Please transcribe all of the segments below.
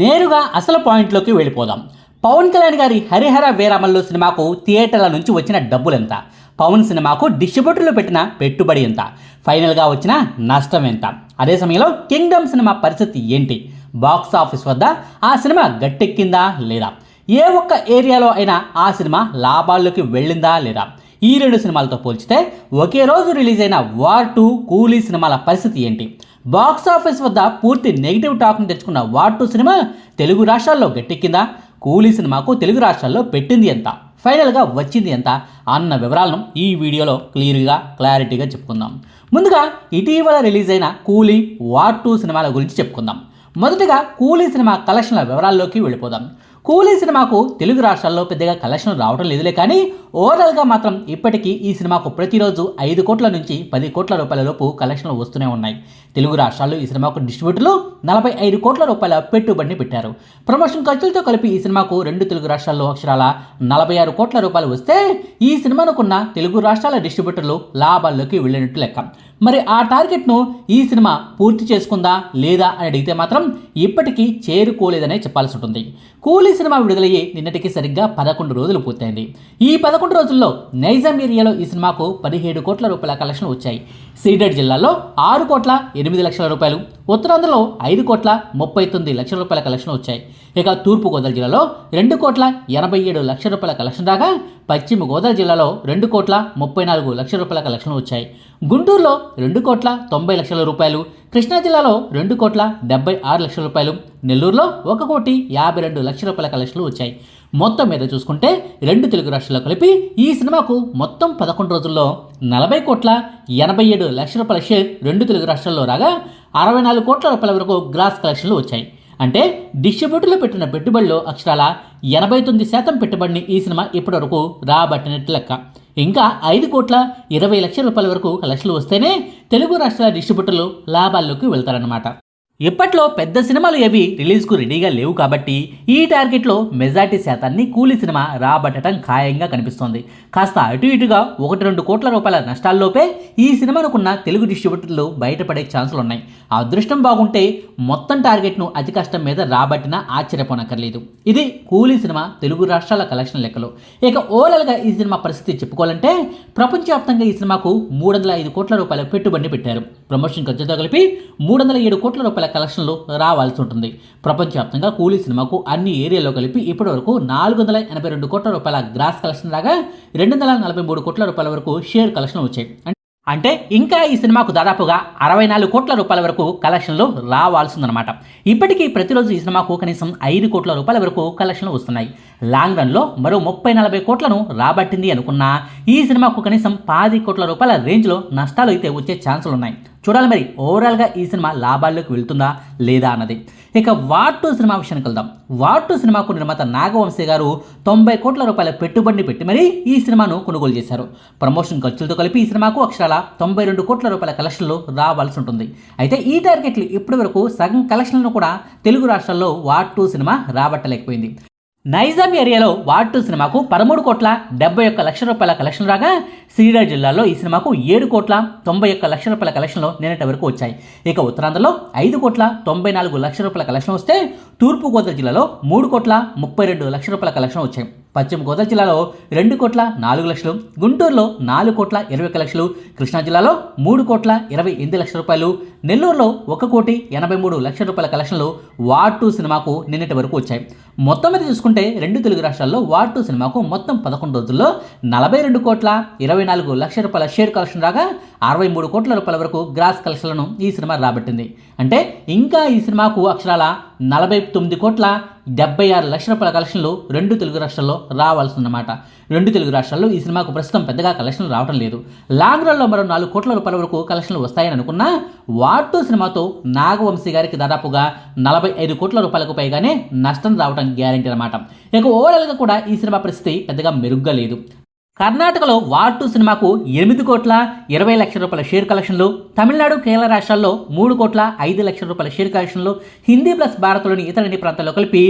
నేరుగా అసలు పాయింట్లోకి వెళ్ళిపోదాం. పవన్ కళ్యాణ్ గారి హరిహర వీరామల్లు సినిమాకు థియేటర్ల నుంచి వచ్చిన డబ్బులెంత? పవన్ సినిమాకు డిస్ట్రిబ్యూటర్లు పెట్టిన పెట్టుబడి ఎంత? ఫైనల్గా వచ్చిన నష్టం ఎంత? అదే సమయంలో కింగ్డమ్ సినిమా పరిస్థితి ఏంటి? బాక్స్ ఆఫీస్ వద్ద ఆ సినిమా గట్టెక్కిందా లేదా? ఏ ఒక్క ఏరియాలో అయినా ఆ సినిమా లాభాల్లోకి వెళ్ళిందా లేదా? ఈ రెండు సినిమాలతో పోల్చితే ఒకే రోజు రిలీజ్ అయిన వార్ టూ కూలీ సినిమాల పరిస్థితి ఏంటి? బాక్స్ ఆఫీస్ వద్ద పూర్తి నెగిటివ్ టాక్ని తెచ్చుకున్న వార్ టూ సినిమా తెలుగు రాష్ట్రాల్లో గట్టెక్కిందా? కూలీ సినిమాకు తెలుగు రాష్ట్రాల్లో పెట్టింది ఎంత? ఫైనల్గా వచ్చింది ఎంత? అన్న వివరాలను ఈ వీడియోలో క్లియర్గా క్లారిటీగా చెప్పుకుందాం. ముందుగా ఇటీవల రిలీజ్ అయిన కూలీ వార్ టూ సినిమాల గురించి చెప్పుకుందాం. మొదటగా కూలీ సినిమా కలెక్షన్ల వివరాల్లోకి వెళ్ళిపోదాం. కూలీ సినిమాకు తెలుగు రాష్ట్రాల్లో పెద్దగా కలెక్షన్ రావడం లేదులే కానీ ఓవరాల్గా మాత్రం ఇప్పటికీ ఈ సినిమాకు ప్రతిరోజు ఐదు కోట్ల నుంచి పది కోట్ల రూపాయల లోపు కలెక్షన్లు వస్తూనే ఉన్నాయి. తెలుగు రాష్ట్రాల్లో ఈ సినిమాకు డిస్ట్రిబ్యూటర్లు నలభై ఐదు కోట్ల రూపాయల పెట్టుబడిని పెట్టారు. ప్రమోషన్ ఖర్చులతో కలిపి ఈ సినిమాకు రెండు తెలుగు రాష్ట్రాల్లో అక్షరాల నలభై ఆరు కోట్ల రూపాయలు వస్తే ఈ సినిమానుకున్న తెలుగు రాష్ట్రాల డిస్ట్రిబ్యూటర్లు లాభాల్లోకి వెళ్ళినట్టు లెక్క. మరి ఆ టార్గెట్ను ఈ సినిమా పూర్తి చేసుకుందా లేదా అని అడిగితే మాత్రం ఇప్పటికీ చేరుకోలేదనే చెప్పాల్సి ఉంటుంది. కూలీ సినిమా విడుదలయ్యి నిన్నటికి సరిగ్గా పదకొండు రోజులు పూర్తయింది. ఈ పదకొండు రోజుల్లో నైజాం ఏరియాలో ఈ సినిమాకు పదిహేడు కోట్ల రూపాయల కలెక్షన్ వచ్చాయి. సీడెడ్ జిల్లాలో ఆరు కోట్ల ఎనిమిది లక్షల రూపాయలు ఉత్తరాంధ్రలో ఐదు కోట్ల ముప్పై తొమ్మిది లక్షల రూపాయల కలెక్షన్ వచ్చాయి. ఇక తూర్పు గోదావరి జిల్లాలో రెండు కోట్ల ఎనభై ఏడు లక్షల రూపాయల కలెక్షన్ రాగా పశ్చిమ గోదావరి జిల్లాలో రెండు కోట్ల ముప్పై నాలుగు లక్షల రూపాయల కలెక్షన్ వచ్చాయి. గుంటూరులో రెండు కోట్ల తొంభై లక్షల రూపాయలు కృష్ణా జిల్లాలో రెండు కోట్ల డెబ్బై ఆరు లక్షల రూపాయలు నెల్లూరులో ఒక కోటి యాభై రెండు లక్షల రూపాయల కలెక్షన్లు వచ్చాయి. మొత్తం మీద చూసుకుంటే రెండు తెలుగు రాష్ట్రాల్లో కలిపి ఈ సినిమాకు మొత్తం పదకొండు రోజుల్లో నలభై కోట్ల ఎనభై ఏడు లక్షల రూపాయల షేర్ రెండు తెలుగు రాష్ట్రాల్లో రాగా అరవై నాలుగు కోట్ల రూపాయల వరకు గ్రాస్ కలెక్షన్లు వచ్చాయి. అంటే డిస్ట్రిబ్యూటర్లు పెట్టిన పెట్టుబడిలో అక్షరాల ఎనభై తొమ్మిది శాతం పెట్టుబడిని ఈ సినిమా ఇప్పటివరకు రాబట్టినట్టు లెక్క. ఇంకా ఐదు కోట్ల ఇరవై లక్షల రూపాయల వరకు కలెక్షన్లు వస్తేనే తెలుగు రాష్ట్రాల డిస్ట్రిబ్యూటర్లు లాభాల్లోకి వెళ్తారన్నమాట. ఇప్పట్లో పెద్ద సినిమాలు ఏవి రిలీజ్కు రెడీగా లేవు కాబట్టి ఈ టార్గెట్లో మెజార్టీ శాతాన్ని కూలీ సినిమా రాబట్టడం ఖాయంగా కనిపిస్తోంది. కాస్త అటు ఇటుగా ఒకటి రెండు కోట్ల రూపాయల నష్టాల్లోపే ఈ సినిమానుకున్న తెలుగు డిస్ట్రిబ్యూటర్లు బయటపడే ఛాన్సులు ఉన్నాయి అదృష్టం బాగుంటే మొత్తం టార్గెట్ను అతి కష్టం మీద రాబట్టినా ఆశ్చర్యపోనక్కర్లేదు. ఇది కూలీ సినిమా తెలుగు రాష్ట్రాల కలెక్షన్ లెక్కలు. ఇక ఓవరాల్గా ఈ సినిమా పరిస్థితి చెప్పుకోవాలంటే ప్రపంచవ్యాప్తంగా ఈ సినిమాకు మూడు వందల ఐదు కోట్ల రూపాయల పెట్టుబడిని పెట్టారు. ప్రమోషన్ ఖర్చుతో కలిపి మూడు వందల ఏడు కోట్ల రూపాయల కలెక్షన్లు రావాల్సి ఉంటుంది. ప్రపంచవ్యాప్తంగా కూలీ సినిమాకు అన్ని ఏరియాలో కలిపి ఇప్పటివరకు నాలుగు వందల ఎనభై రెండు కోట్ల రూపాయల గ్రాస్ కలెక్షన్ రాగా రెండు వందల నలభై మూడు కోట్ల రూపాయల వరకు షేర్ కలెక్షన్ వచ్చాయి. అంటే ఇంకా ఈ సినిమాకు దాదాపుగా అరవై నాలుగు కోట్ల రూపాయల వరకు కలెక్షన్లు రావాల్సిందనమాట ఇప్పటికీ ప్రతిరోజు ఈ సినిమాకు కనీసం ఐదు కోట్ల రూపాయల వరకు కలెక్షన్లు వస్తున్నాయి. లాంగ్ రన్లో మరో ముప్పై నలభై కోట్లను రాబట్టింది అనుకున్నా ఈ సినిమాకు కనీసం పది కోట్ల రూపాయల రేంజ్లో నష్టాలు అయితే వచ్చే ఛాన్సులు ఉన్నాయి చూడాలి మరి ఓవరాల్గా ఈ సినిమా లాభాల్లోకి వెళ్తుందా లేదా అన్నది. ఇక వార్ టూ సినిమా విషయానికి వెళ్దాం. వార్ టూ సినిమాకు నిర్మాత నాగవంశీ గారు తొంభై కోట్ల రూపాయల పెట్టుబడిని పెట్టి మరీ ఈ సినిమాను కొనుగోలు చేశారు. ప్రమోషన్ ఖర్చులతో కలిపి ఈ సినిమాకు అక్షరాల తొంభై రెండు కోట్ల రూపాయల కలెక్షన్లు రావాల్సి ఉంటుంది. అయితే ఈ టార్గెట్లు ఇప్పటి వరకు సగం కలెక్షన్లను కూడా తెలుగు రాష్ట్రాల్లో వార్ టూ సినిమా రాబట్టలేకపోయింది. నైజాం ఏరియాలో వాటు సినిమాకు పదమూడు కోట్ల డెబ్బై ఒక్క లక్షల రూపాయల కలెక్షన్ రాగా శ్రీరాజ్ జిల్లాలో ఈ సినిమాకు ఏడు కోట్ల తొంభై ఒక్క లక్షల రూపాయల కలెక్షన్లు నిన్నటి వరకు వచ్చాయి. ఇక ఉత్తరాంధ్రలో ఐదు కోట్ల తొంభై నాలుగు లక్షల రూపాయల కలెక్షన్ వస్తే తూర్పుగోదావరి జిల్లాలో మూడు కోట్ల ముప్పై రెండు లక్షల రూపాయల కలెక్షన్ వచ్చాయి. పశ్చిమ గోదావరి జిల్లాలో రెండు కోట్ల నాలుగు లక్షలు గుంటూరులో నాలుగు కోట్ల ఇరవై ఒక్క లక్షలు కృష్ణా జిల్లాలో మూడు కోట్ల ఇరవై ఎనిమిది లక్షల రూపాయలు నెల్లూరులో ఒక కోటి ఎనభై మూడు లక్షల రూపాయల కలెక్షన్లు వార్ టూ సినిమాకు నిన్నటి వరకు వచ్చాయి. మొత్తం మీద చూసుకుంటే రెండు తెలుగు రాష్ట్రాల్లో వార్ టూ సినిమాకు మొత్తం పదకొండు రోజుల్లో నలభై రెండు కోట్ల ఇరవై నాలుగు లక్షల రూపాయల షేర్ కలెక్షన్ రాగా అరవై మూడు కోట్ల రూపాయల వరకు గ్రాస్ కలెక్షన్లను ఈ సినిమా రాబట్టింది. అంటే ఇంకా ఈ సినిమాకు అక్షరాల నలభై తొమ్మిది కోట్ల డెబ్బై ఆరు లక్షల రూపాయల కలెక్షన్లు రెండు తెలుగు రాష్ట్రాల్లో రావాల్సిందన్నమాట. రెండు తెలుగు రాష్ట్రాల్లో ఈ సినిమాకు ప్రస్తుతం పెద్దగా కలెక్షన్లు రావడం లేదు. లాంగ్ రన్లో మరో నాలుగు కోట్ల రూపాయల వరకు కలెక్షన్లు వస్తాయని అనుకున్నా వార్ టూ సినిమాతో నాగవంశీ గారికి దాదాపుగా నలభై ఐదు కోట్ల రూపాయలకు పైగానే నష్టం రావడం గ్యారంటీ అనమాట ఇక ఓవరాల్గా కూడా ఈ సినిమా పరిస్థితి పెద్దగా మెరుగ్గా లేదు. కర్ణాటకలో వార్ టూ సినిమాకు ఎనిమిది కోట్ల ఇరవై లక్షల రూపాయల షేర్ కలెక్షన్లు తమిళనాడు కేరళ రాష్ట్రాల్లో మూడు కోట్ల ఐదు లక్షల రూపాయల షేర్ కలెక్షన్లు హిందీ ప్లస్ భారత్లోని ఇతర అన్ని ప్రాంతాల్లో కలిపి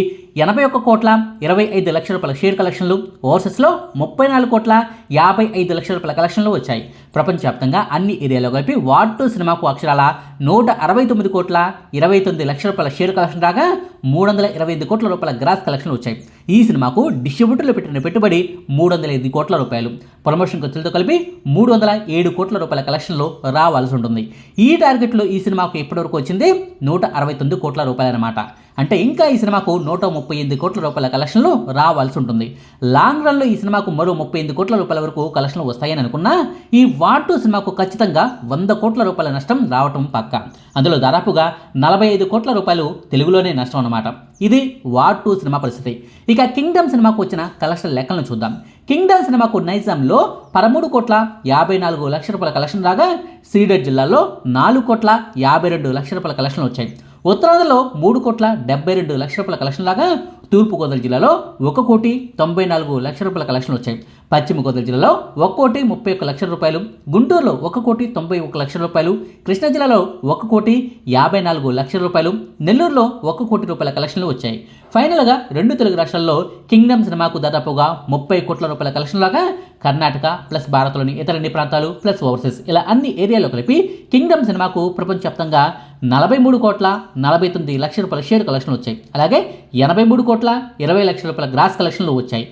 ఎనభై ఒక్క కోట్ల ఇరవై ఐదు లక్షల రూపాయల షేర్ కలెక్షన్లు. ఓవర్సెస్లో ముప్పై నాలుగు కోట్ల యాభై ఐదు లక్షల రూపాయల కలెక్షన్లు వచ్చాయి. ప్రపంచవ్యాప్తంగా అన్ని ఏరియాలో కలిపి వాటు టూ సినిమాకు అక్షరాల నూట అరవై తొమ్మిది కోట్ల ఇరవై తొమ్మిది లక్షల రూపాయల షేర్ కలెక్షన్ రాగా మూడు వందల ఇరవై ఐదు కోట్ల రూపాయల గ్రాస్ కలెక్షన్లు వచ్చాయి. ఈ సినిమాకు డిస్ట్రిబ్యూటర్లు పెట్టిన పెట్టుబడి మూడు వందల ఐదు కోట్ల రూపాయలు. ప్రమోషన్ ఖర్చులతో కలిపి మూడు వందల ఏడు కోట్ల రూపాయల కలెక్షన్లు రావాల్సి ఉంటుంది. ఈ టార్గెట్లో ఈ సినిమాకు ఇప్పటివరకు వచ్చింది నూట అరవై తొమ్మిది కోట్ల రూపాయలు అన్నమాట అంటే ఇంకా ఈ సినిమాకు నూట ముప్పై ఎనిమిది కోట్ల రూపాయల కలెక్షన్లు రావాల్సి ఉంటుంది. లాంగ్ రన్లో ఈ సినిమాకు మరో ముప్పై ఎనిమిది కోట్ల రూపాయల వరకు కలెక్షన్లు వస్తాయని అనుకున్నా ఈ వార్ సినిమాకు ఖచ్చితంగా వంద కోట్ల రూపాయల నష్టం రావటం పక్క. అందులో దాదాపుగా నలభై ఐదు కోట్ల రూపాయలు తెలుగులోనే నష్టం అన్నమాట. ఇది వార్ టూ సినిమా పరిస్థితి. ఇక కింగ్డమ్ సినిమాకు వచ్చిన కలెక్షన్ లెక్కలను చూద్దాం. కింగ్డమ్ సినిమాకు నైజాంలో పదమూడు కోట్ల యాభై నాలుగు లక్షల రూపాయల కలెక్షన్ రాగా సీడెడ్ జిల్లాలో నాలుగు కోట్ల యాభై రెండు లక్షల రూపాయల కలెక్షన్లు వచ్చాయి. ఉత్తరాంధ్రలో మూడు కోట్ల డెబ్బై రెండు లక్షల రూపాయల కలెక్షన్ లాగా తూర్పుగోదావరి జిల్లాలో ఒక కోటి తొంభై నాలుగు లక్షల రూపాయల కలెక్షన్లు వచ్చాయి. పశ్చిమ గోదావరి జిల్లాలో ఒక కోటి ముప్పై ఒక్క లక్షల రూపాయలు గుంటూరులో ఒక కోటి తొంభై ఒక లక్షల రూపాయలు కృష్ణా జిల్లాలో ఒక కోటి యాభై నాలుగు లక్షల రూపాయలు నెల్లూరులో ఒక కోటి రూపాయల కలెక్షన్లు వచ్చాయి. ఫైనల్గా రెండు తెలుగు రాష్ట్రాల్లో కింగ్డమ్ సినిమాకు దాదాపుగా ముప్పై కోట్ల రూపాయల కలెక్షన్ లాగా కర్ణాటక ప్లస్ భారత్లోని ఇతర అన్ని ప్రాంతాలు ప్లస్ ఓవర్సీస్ ఇలా అన్ని ఏరియాలో కలిపి కింగ్డమ్ సినిమాకు ప్రపంచవ్యాప్తంగా నలభై మూడు కోట్ల నలభై తొమ్మిది లక్షల రూపాయల షేర్ కలెక్షన్లు వచ్చాయి. అలాగే ఎనభై మూడు కోట్ల ఇరవై లక్షల రూపాయల గ్రాస్ కలెక్షన్లు వచ్చాయి.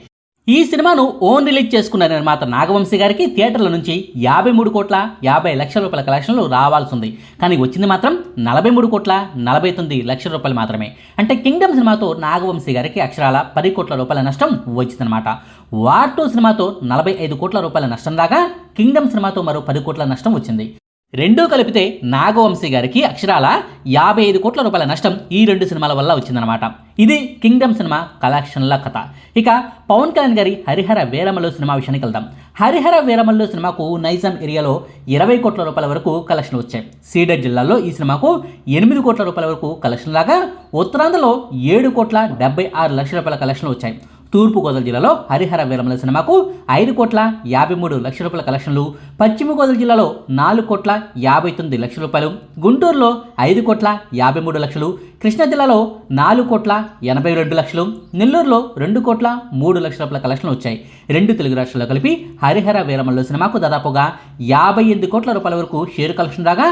ఈ సినిమాను ఓన్ రిలీజ్ చేసుకున్న నిర్మాత నాగవంశీ గారికి థియేటర్ల నుంచి యాభై మూడు కోట్ల యాభై లక్షల రూపాయల కలెక్షన్లు రావాల్సి ఉంది. కానీ వచ్చింది మాత్రం నలభై మూడు కోట్ల నలభై తొమ్మిది లక్షల రూపాయలు మాత్రమే. అంటే కింగ్డమ్ సినిమాతో నాగవంశీ గారికి అక్షరాల పది కోట్ల రూపాయల నష్టం వచ్చిందనమాట వార్ టూ సినిమాతో నలభై ఐదు కోట్ల రూపాయల నష్టం రాగా కింగ్డమ్ సినిమాతో మరో పది కోట్ల నష్టం వచ్చింది. రెండూ కలిపితే నాగవంశీ గారికి అక్షరాల యాభై ఐదు కోట్ల రూపాయల నష్టం ఈ రెండు సినిమాల వల్ల వచ్చిందనమాట ఇది కింగ్డమ్ సినిమా కలెక్షన్ల కథ. ఇక పవన్ కళ్యాణ్ గారి హరిహర వీరమల్లు సినిమా విషయానికి వెళ్దాం. హరిహర వీరమల్లు సినిమాకు నైజాం ఏరియాలో ఇరవై కోట్ల రూపాయల వరకు కలెక్షన్ వచ్చాయి. సీడెడ్ జిల్లాలో ఈ సినిమాకు ఎనిమిది కోట్ల రూపాయల వరకు కలెక్షన్ లాగా ఉత్తరాంధ్రలో ఏడు కోట్ల డెబ్బై ఆరు లక్షల రూపాయల కలెక్షన్లు వచ్చాయి. తూర్పుగోదావరి జిల్లాలో హరిహర వీరమల సినిమాకు ఐదు కోట్ల యాభై మూడు లక్షల రూపాయల కలెక్షన్లు. పశ్చిమ గోదావరి జిల్లాలో నాలుగు కోట్ల యాభై తొమ్మిది లక్షల రూపాయలు. గుంటూరులో ఐదు కోట్ల యాభై మూడు లక్షలు. కృష్ణా జిల్లాలో నాలుగు కోట్ల ఎనభై రెండు లక్షలు. నెల్లూరులో రెండు కోట్ల మూడు లక్షల రూపాయల కలెక్షన్లు వచ్చాయి. రెండు తెలుగు రాష్ట్రాల్లో కలిపి హరిహర వీరమల్లు సినిమాకు దాదాపుగా యాభై ఎనిమిది కోట్ల రూపాయల వరకు షేర్ కలెక్షన్ రాగా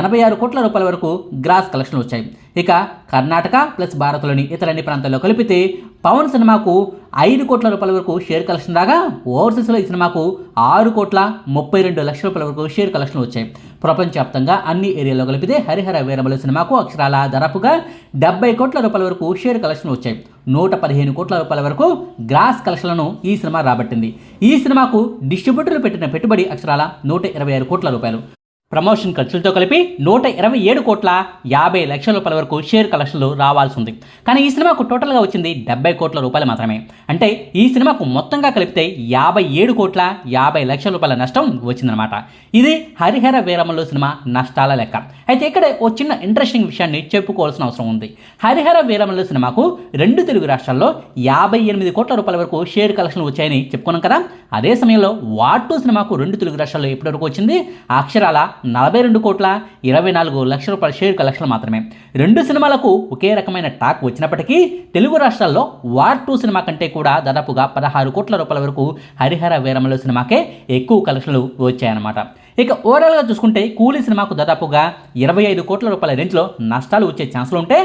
ఎనభై ఆరు కోట్ల రూపాయల వరకు గ్రాస్ కలెక్షన్లు వచ్చాయి. ఇక కర్ణాటక ప్లస్ భారత్లోని ఇతర అన్ని ప్రాంతాల్లో కలిపితే పవన్ సినిమాకు ఐదు కోట్ల రూపాయల వరకు షేర్ కలెక్షన్ రాగా ఓవర్సీస్లో ఈ సినిమాకు ఆరు కోట్ల ముప్పై రెండు లక్షల రూపాయల వరకు షేర్ కలెక్షన్ వచ్చాయి. ప్రపంచవ్యాప్తంగా అన్ని ఏరియాలో కలిపితే హరిహర వీరమల సినిమాకు అక్షరాల ధరపుగా డెబ్బై కోట్ల రూపాయల వరకు షేర్ కలెక్షన్ వచ్చాయి. నూట పదిహేను కోట్ల రూపాయల వరకు గ్రాస్ కలెక్షన్లను ఈ సినిమా రాబట్టింది. ఈ సినిమాకు డిస్ట్రిబ్యూటర్లు పెట్టిన పెట్టుబడి అక్షరాల నూట ఇరవై ఆరు కోట్ల రూపాయలు. ప్రమోషన్ ఖర్చులతో కలిపి నూట ఇరవై ఏడు కోట్ల యాభై లక్షల రూపాయల వరకు షేర్ కలెక్షన్లు రావాల్సి ఉంది కానీ ఈ సినిమాకు టోటల్గా వచ్చింది డెబ్బై కోట్ల రూపాయలు మాత్రమే. అంటే ఈ సినిమాకు మొత్తంగా కలిపితే యాభై ఏడు కోట్ల యాభై లక్షల రూపాయల నష్టం వచ్చిందనమాట ఇది హరిహర వీరమల్లు సినిమా నష్టాల లెక్క. అయితే ఇక్కడ ఓ చిన్న ఇంట్రెస్టింగ్ విషయాన్ని చెప్పుకోవాల్సిన అవసరం ఉంది. హరిహర వీరమల్లు సినిమాకు రెండు తెలుగు రాష్ట్రాల్లో యాభై ఎనిమిది కోట్ల రూపాయల వరకు షేర్ కలెక్షన్లు వచ్చాయని చెప్పుకున్నాం కదా. అదే సమయంలో వాటు సినిమాకు రెండు తెలుగు రాష్ట్రాల్లో ఎప్పటివరకు వచ్చింది. అక్షరాల నలభై రెండు కోట్ల ఇరవై నాలుగు లక్షల రూపాయల షేర్ కలెక్షన్ మాత్రమే. రెండు సినిమాలకు ఒకే రకమైన టాక్ వచ్చినప్పటికీ తెలుగు రాష్ట్రాల్లో వార్ టూ సినిమా కంటే కూడా దాదాపుగా పదహారు కోట్ల రూపాయల వరకు హరిహర వీరమల సినిమాకే ఎక్కువ కలెక్షన్లు వచ్చాయన్నమాట. ఇక ఓవరాల్గా చూసుకుంటే కూలీ సినిమాకు దాదాపుగా ఇరవై ఐదు కోట్ల రూపాయల రేంజ్లో నష్టాలు వచ్చే ఛాన్సులు ఉంటే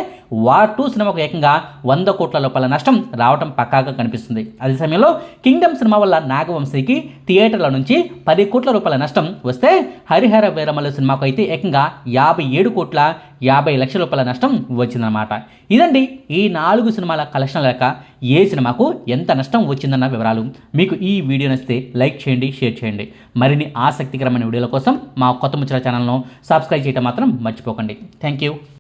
వార్ టూ సినిమాకు ఏకంగా వంద కోట్ల రూపాయల నష్టం రావడం పక్కాగా కనిపిస్తుంది. అదే సమయంలో కింగ్డమ్ సినిమా వల్ల నాగవంశీకి థియేటర్ల నుంచి పది కోట్ల రూపాయల నష్టం వస్తే హరిహర వీరమల్లు సినిమాకు అయితే ఏకంగా యాభై ఏడు కోట్ల యాభై లక్షల రూపాయల నష్టం వచ్చిందన్నమాట. ఇదండి ఈ నాలుగు సినిమాల కలెక్షన్ లేక ఏ సినిమాకు ఎంత నష్టం వచ్చిందన్న వివరాలు. మీకు ఈ వీడియో నచ్చితే లైక్ చేయండి షేర్ చేయండి. మరిన్ని ఆసక్తికరమైన వీడియోల కోసం మా కొత్త ముచ్చల ఛానల్ను సబ్స్క్రైబ్ చేయడం మాత్రం మర్చిపోకండి. Thank you